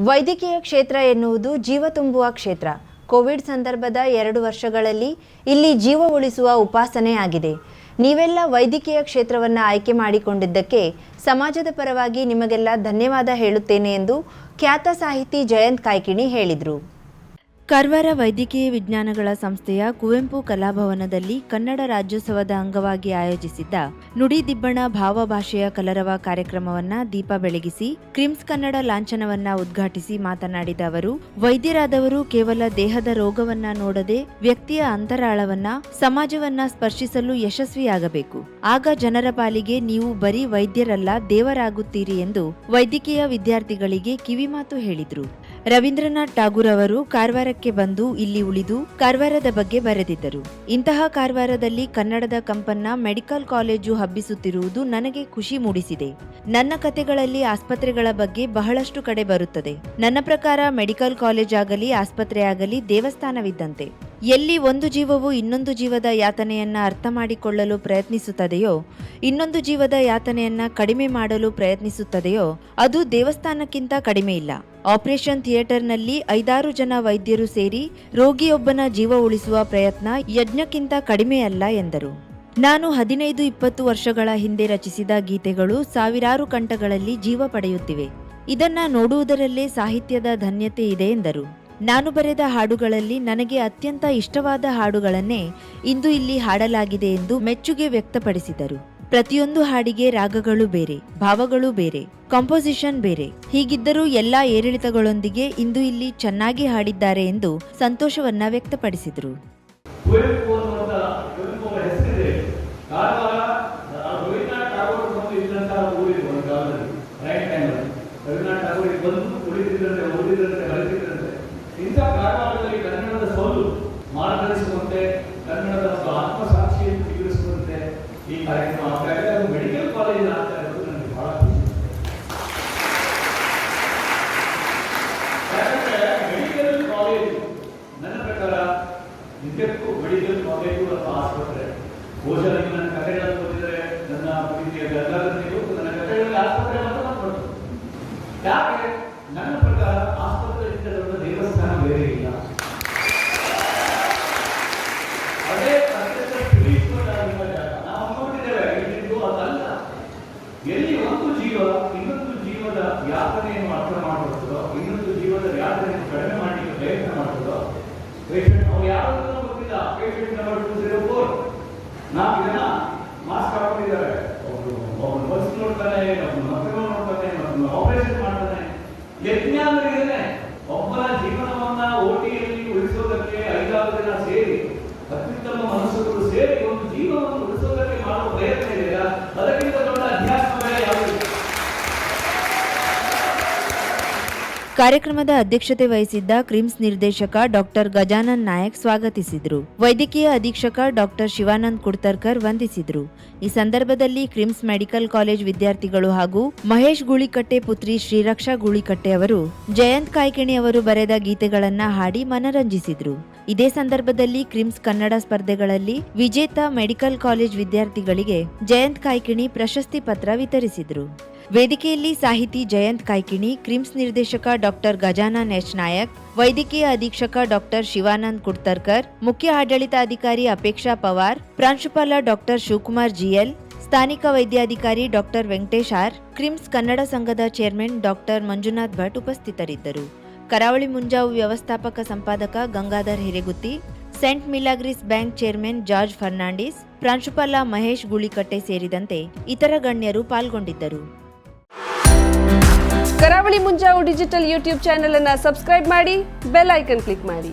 ವೈದ್ಯಕೀಯ ಕ್ಷೇತ್ರ ಎನ್ನುವುದು ಜೀವ ತುಂಬುವ ಕ್ಷೇತ್ರ. ಕೋವಿಡ್ ಸಂದರ್ಭದ ಎರಡು ವರ್ಷಗಳಲ್ಲಿ ಇಲ್ಲಿ ಜೀವ ಉಳಿಸುವ ಉಪಾಸನೆ ಆಗಿದೆ. ನೀವೆಲ್ಲ ವೈದ್ಯಕೀಯ ಕ್ಷೇತ್ರವನ್ನು ಆಯ್ಕೆ ಮಾಡಿಕೊಂಡಿದ್ದಕ್ಕೆ ಸಮಾಜದ ಪರವಾಗಿ ನಿಮಗೆಲ್ಲ ಧನ್ಯವಾದ ಹೇಳುತ್ತೇನೆ ಎಂದು ಖ್ಯಾತ ಸಾಹಿತಿ ಜಯಂತ್ ಕಾಯ್ಕಿಣಿ ಹೇಳಿದರು. ಕಾರವಾರ ವೈದ್ಯಕೀಯ ವಿಜ್ಞಾನಗಳ ಸಂಸ್ಥೆಯ ಕುವೆಂಪು ಕಲಾಭವನದಲ್ಲಿ ಕನ್ನಡ ರಾಜ್ಯೋತ್ಸವದ ಅಂಗವಾಗಿ ಆಯೋಜಿಸಿದ್ದ ನುಡಿ ದಿಬ್ಬಣ ಭಾವಭಾಷೆಯ ಕಲರವ ಕಾರ್ಯಕ್ರಮವನ್ನ ದೀಪ ಬೆಳಗಿಸಿ ಕ್ರಿಮ್ಸ್ ಕನ್ನಡ ಲಾಂಛನವನ್ನ ಉದ್ಘಾಟಿಸಿ ಮಾತನಾಡಿದ ಅವರು, ವೈದ್ಯರಾದವರು ಕೇವಲ ದೇಹದ ರೋಗವನ್ನ ನೋಡದೆ ವ್ಯಕ್ತಿಯ ಅಂತರಾಳವನ್ನ, ಸಮಾಜವನ್ನ ಸ್ಪರ್ಶಿಸಲು ಯಶಸ್ವಿಯಾಗಬೇಕು. ಆಗ ಜನರ ಪಾಲಿಗೆ ನೀವು ಬರೀ ವೈದ್ಯರಲ್ಲ, ದೇವರಾಗುತ್ತೀರಿ ಎಂದು ವೈದ್ಯಕೀಯ ವಿದ್ಯಾರ್ಥಿಗಳಿಗೆ ಕಿವಿಮಾತು ಹೇಳಿದ್ರು. ರವೀಂದ್ರನಾಥ್ ಠಾಗೂರ್ ಅವರು ಕಾರವಾರಕ್ಕೆ ಬಂದು ಇಲ್ಲಿ ಉಳಿದು ಕಾರವಾರದ ಬಗ್ಗೆ ಬರೆದಿದ್ದರು. ಇಂತಹ ಕಾರವಾರದಲ್ಲಿ ಕನ್ನಡದ ಕಂಪನ್ನ ಮೆಡಿಕಲ್ ಕಾಲೇಜು ಹಬ್ಬಿಸುತ್ತಿರುವುದು ನನಗೆ ಖುಷಿ ಮೂಡಿಸಿದೆ. ನನ್ನ ಕತೆಗಳಲ್ಲಿ ಆಸ್ಪತ್ರೆಗಳ ಬಗ್ಗೆ ಬಹಳಷ್ಟು ಕಡೆ ಬರುತ್ತದೆ. ನನ್ನ ಪ್ರಕಾರ ಮೆಡಿಕಲ್ ಕಾಲೇಜ್ ಆಗಲಿ ಆಸ್ಪತ್ರೆ ಆಗಲಿ ದೇವಸ್ಥಾನವಿದ್ದಂತೆ. ಎಲ್ಲಿ ಒಂದು ಜೀವವು ಇನ್ನೊಂದು ಜೀವದ ಯಾತನೆಯನ್ನ ಅರ್ಥ ಮಾಡಿಕೊಳ್ಳಲು ಪ್ರಯತ್ನಿಸುತ್ತದೆಯೋ, ಇನ್ನೊಂದು ಜೀವದ ಯಾತನೆಯನ್ನ ಕಡಿಮೆ ಮಾಡಲು ಪ್ರಯತ್ನಿಸುತ್ತದೆಯೋ, ಅದು ದೇವಸ್ಥಾನಕ್ಕಿಂತ ಕಡಿಮೆ ಇಲ್ಲ. ಆಪರೇಷನ್ ಥಿಯೇಟರ್ನಲ್ಲಿ ಐದಾರು ಜನ ವೈದ್ಯರು ಸೇರಿ ರೋಗಿಯೊಬ್ಬನ ಜೀವ ಉಳಿಸುವ ಪ್ರಯತ್ನ ಯಜ್ಞಕ್ಕಿಂತ ಕಡಿಮೆಯಲ್ಲ ಎಂದರು. ನಾನು ಹದಿನೈದು ಇಪ್ಪತ್ತು ವರ್ಷಗಳ ಹಿಂದೆ ರಚಿಸಿದ ಗೀತೆಗಳು ಸಾವಿರಾರು ಕಂಠಗಳಲ್ಲಿ ಜೀವ ಪಡೆಯುತ್ತಿವೆ. ಇದನ್ನ ನೋಡುವುದರಲ್ಲೇ ಸಾಹಿತ್ಯದ ಧನ್ಯತೆ ಇದೆ ಎಂದರು. ನಾನು ಬರೆದ ಹಾಡುಗಳಲ್ಲಿ ನನಗೆ ಅತ್ಯಂತ ಇಷ್ಟವಾದ ಹಾಡುಗಳನ್ನೇ ಇಂದು ಇಲ್ಲಿ ಹಾಡಲಾಗಿದೆ ಎಂದು ಮೆಚ್ಚುಗೆ ವ್ಯಕ್ತಪಡಿಸಿದರು. ಪ್ರತಿಯೊಂದು ಹಾಡಿಗೆ ರಾಗಗಳು ಬೇರೆ, ಭಾವಗಳು ಬೇರೆ ಕಾಂಪೋಸಿಷನ್ ಬೇರೆ. ಹೀಗಿದ್ದರೂ ಎಲ್ಲಾ ಏರಿಳಿತಗಳೊಂದಿಗೆ ಇಂದು ಇಲ್ಲಿ ಚೆನ್ನಾಗಿ ಹಾಡಿದ್ದಾರೆ ಎಂದು ಸಂತೋಷವನ್ನ ವ್ಯಕ್ತಪಡಿಸಿದರು ಕುವೆಂಪು ಅನ್ನುವಂಥ ಕುವೆಂಪು ಅವರ ಹೆಸರಿದೆ ಕಾರವಾರ ಆ ರವೀಂದ್ರನಾಥ್ ಠಾಗೂರ್ ಬಂದು ಇದ್ದಂತಹ ಊರಿದೆ ಒಂದು ಕಾಲದಲ್ಲಿ ರೈಟ್ ಟೈಮಲ್ಲಿ ರವೀಂದ್ರನಾಥ್ ಠಾಗೂರ್ ಇಲ್ಲಿ ಬಂದು ಉಳಿದಿದ್ದಂತೆ ಓದಿದ್ದಂತೆ ಬರೆದಿದ್ದಂತೆ ಇಂಥ ಕಾರವಾರದಲ್ಲಿ ಕನ್ನಡದ ಸೋಲು ಮಾರ್ಗದರ್ಶಿಸುವಂತೆ ಕನ್ನಡದ ಒಂದು ಆತ್ಮಸಾಕ್ಷಿಯನ್ನು ಬಿಗಿರಿಸುವಂತೆ ಈ ಕಾರ್ಯಕ್ರಮ ಆಗ್ತಾ ಇದೆ ಅದು ಮೆಡಿಕಲ್ ಕಾಲೇಜಿನ ಆಗ್ತಾ ಇರೋದು ನನಗೆ ಬಹಳ ಖುಷಿ ಯಾಕಂದ್ರೆ ಮೆಡಿಕಲ್ ಕಾಲೇಜ್ ನನ್ನ ಪ್ರಕಾರ ನಿಜಕ್ಕೂ ಮೆಡಿಕಲ್ ಕಾಲೇಜು ಅಥವಾ ಆಸ್ಪತ್ರೆ ಬಹುಶಃ ನನ್ನ ಕಥೆಗಳನ್ನು ಓದಿದರೆ ನನ್ನ ಪ್ರೀತಿಯ ಎಲ್ಲರಿಗೂ ನನ್ನ ಕಥೆಗಳಲ್ಲಿ ಆಸ್ಪತ್ರೆ ಮಾತ್ರ ಮಾತಾಡೋದು ಯಾಕೆ? ನನ್ನ ಪ್ರಕಾರ ಆಸ್ಪತ್ರೆ ದೊಡ್ಡ ದೇವಸ್ಥಾನ ಬೇರೆ ಇಲ್ಲ. ಅದೇ ಅತ್ಯಂತ ಆಗಿರುವ ಜಾಗ. ನಾವು ನೋಡಿದ್ದೇವೆ, ಇಲ್ಲಿದ್ದು ಅದಲ್ಲ. ಎಲ್ಲಿ ಒಂದು ಜೀವ, ಇನ್ನೊಂದು ಜೀವದ ಯಾತನೆಯನ್ನು ಅರ್ಥ ಮಾಡ್ಕೊಳ್ತದೋ, ಇನ್ನೊಂದು ಜೀವದ ಯಾತನೆಯನ್ನು ಕಡಿಮೆ ಮಾಡಲಿಕ್ಕೆ ಪ್ರಯತ್ನ ಮಾಡ್ತದೋ ಪೇಷಂಟ್ ಅವ್ರು ಯಾರು? ಗೊತ್ತಿಲ್ಲ patient number two zero four ನಾಲ್ಕು ಜನ ಮಾಸ್ಕ್ ಹಾಕೊಂಡಿದ್ದಾರೆ. ಒಬ್ರು ಒಬ್ರು ಬಸ್ ನೋಡ್ತಾನೆ, ಒಬ್ರು ಮಕ್ಕಳು ನೋಡ್ತಾನೆ, ಒಬ್ರು ಆಪರೇಷನ್ ಮಾಡ್ತಾನೆ. ಯಜ್ಞ ಅಂದ್ರೆ ಇದೇನೆ ಒಬ್ಬನ ಜೀವನವನ್ನ ಓಟಿಯಲ್ಲಿ ಉಳಿಸೋದಕ್ಕೆ ಐದಾರು ಜನ ಸೇರಿ, ಅತ್ಯುತ್ತಮ ಮನಸ್ಸುಗಳು ಸೇರಿ ಒಂದು ಜೀವನವನ್ನು ಉಳಿಸೋದಕ್ಕೆ ಮಾಡುವ ಪ್ರಯತ್ನ ಇದೆಯಲ್ಲ ಅದಕ್ಕಿಂತ ದೊಡ್ಡ ಅಧ್ಯಾತ್ಮ ಬೇರೆ ಯಾವುದಿಲ್ಲ ಕಾರ್ಯಕ್ರಮದ ಅಧ್ಯಕ್ಷತೆ ವಹಿಸಿದ್ದ ಕ್ರಿಮ್ಸ್ ನಿರ್ದೇಶಕ ಡಾಕ್ಟರ್ ಗಜಾನನ್ ನಾಯಕ್ ಸ್ವಾಗತಿಸಿದರು. ವೈದ್ಯಕೀಯ ಅಧೀಕ್ಷಕ ಡಾಕ್ಟರ್ ಶಿವಾನಂದ್ ಕುಡ್ತರ್ಕರ್ ವಂದಿಸಿದರು. ಈ ಸಂದರ್ಭದಲ್ಲಿ ಕ್ರಿಮ್ಸ್ ಮೆಡಿಕಲ್ ಕಾಲೇಜ್ ವಿದ್ಯಾರ್ಥಿಗಳು ಹಾಗೂ ಮಹೇಶ್ ಗೂಳಿಕಟ್ಟೆ ಪುತ್ರಿ ಶ್ರೀರಕ್ಷಾ ಗೂಳಿಕಟ್ಟೆ ಅವರು, ಜಯಂತ್ ಕಾಯ್ಕಿಣಿ ಅವರು ಬರೆದ ಗೀತೆಗಳನ್ನ ಹಾಡಿ ಮನರಂಜಿಸಿದ್ರು. ಇದೇ ಸಂದರ್ಭದಲ್ಲಿ ಕ್ರಿಮ್ಸ್ ಕನ್ನಡ ಸ್ಪರ್ಧೆಗಳಲ್ಲಿ ವಿಜೇತ ಮೆಡಿಕಲ್ ಕಾಲೇಜ್ ವಿದ್ಯಾರ್ಥಿಗಳಿಗೆ ಜಯಂತ್ ಕಾಯ್ಕಿಣಿ ಪ್ರಶಸ್ತಿ ಪತ್ರ ವಿತರಿಸಿದರು. ವೇದಿಕೆಯಲ್ಲಿ ಸಾಹಿತಿ ಜಯಂತ್ ಕಾಯ್ಕಿಣಿ, ಕ್ರಿಮ್ಸ್ ನಿರ್ದೇಶಕ ಡಾಕ್ಟರ್ ಗಜಾನನ್ ಎಚ್ ನಾಯಕ್, ವೈದ್ಯಕೀಯ ಅಧೀಕ್ಷಕ ಡಾಕ್ಟರ್ ಶಿವಾನಂದ್ ಕುಡ್ತರ್ಕರ್, ಮುಖ್ಯ ಆಡಳಿತಾಧಿಕಾರಿ ಅಪೇಕ್ಷಾ ಪವಾರ್, ಪ್ರಾಂಶುಪಾಲ ಡಾಕ್ಟರ್ ಶಿವಕುಮಾರ್ ಜಿಎಲ್, ಸ್ಥಾನಿಕ ವೈದ್ಯಾಧಿಕಾರಿ ಡಾಕ್ಟರ್ ವೆಂಕಟೇಶ್ ಆರ್, ಕ್ರಿಮ್ಸ್ ಕನ್ನಡ ಸಂಘದ ಚೇರ್ಮನ್ ಡಾಕ್ಟರ್ ಮಂಜುನಾಥ್ ಭಟ್ ಉಪಸ್ಥಿತರಿದ್ದರು. ಕರಾವಳಿ ಮುಂಜಾವು ವ್ಯವಸ್ಥಾಪಕ ಸಂಪಾದಕ Gangadhar Hiregutti, saint Milagres bank chairman George Fernandes, ಪ್ರಾಂಶುಪಾಲ ಮಹೇಶ್ ಗುಳಿಕಟ್ಟೆ ಸೇರಿದಂತೆ ಇತರ ಗಣ್ಯರು ಪಾಲ್ಗೊಂಡಿದ್ದರು. Karavali Munjavu digital YouTube channel ಅನ್ನು ಸಬ್ಸ್ಕ್ರೈಬ್ ಮಾಡಿ, ಬೆಲ್ ಐಕನ್ ಕ್ಲಿಕ್ ಮಾಡಿ.